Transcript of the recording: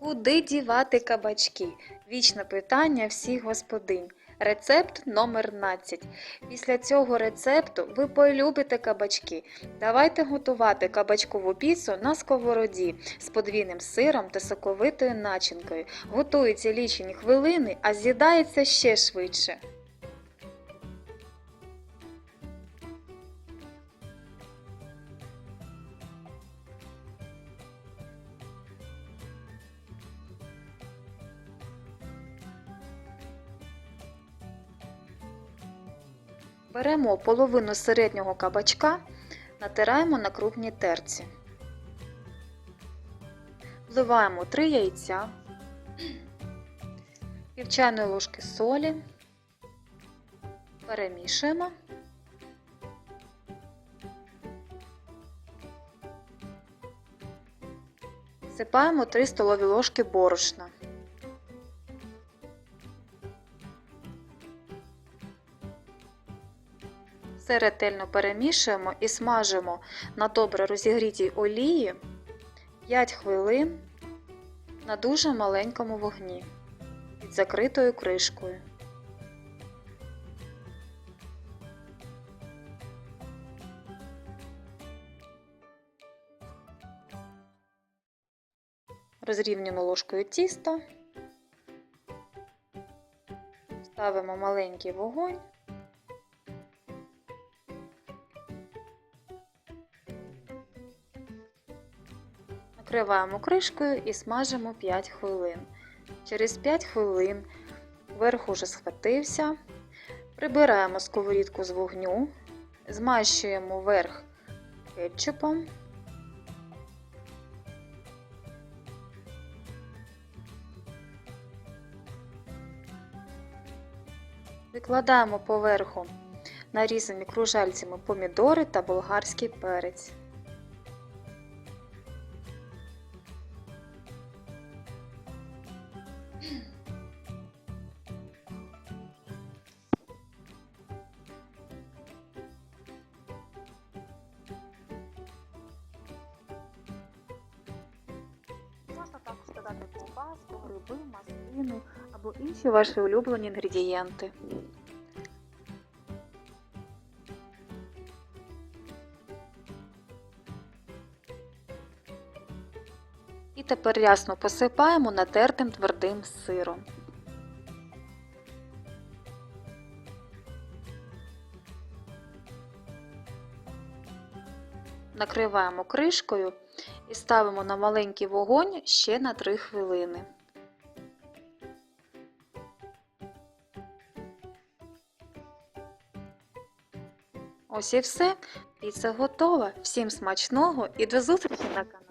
Куди дівати кабачки? Вічне питання всіх господинь. Рецепт номер 12. Після цього рецепту ви полюбите кабачки. Давайте готувати кабачкову піцу на сковороді з подвійним сиром та соковитою начинкою. Готується лічені хвилини, а з'їдається ще швидше. Беремо половину середнього кабачка, натираємо на крупній терці. Вливаємо 3 яйця, пів чайної ложки солі, перемішуємо. Сипаємо 3 столові ложки борошна. Все ретельно перемішуємо і смажимо на добре розігрітій олії 5 хвилин на дуже маленькому вогні під закритою кришкою. Розрівнюємо ложкою тісто, ставимо маленький вогонь. Накриваємо кришкою і смажимо 5 хвилин. Через 5 хвилин верх уже схватився. Прибираємо сковорідку з вогню, змащуємо верх кетчупом. Викладаємо поверху нарізані кружальцями помідори та болгарський перець. Можна також додати ковбаску, гриби, маслини або інші ваші улюблені інгредієнти. І тепер рясно посипаємо натертим твердим сиром. Накриваємо кришкою і ставимо на маленький вогонь ще на 3 хвилини. Ось і все. Піца готова. Всім смачного і до зустрічі на каналі!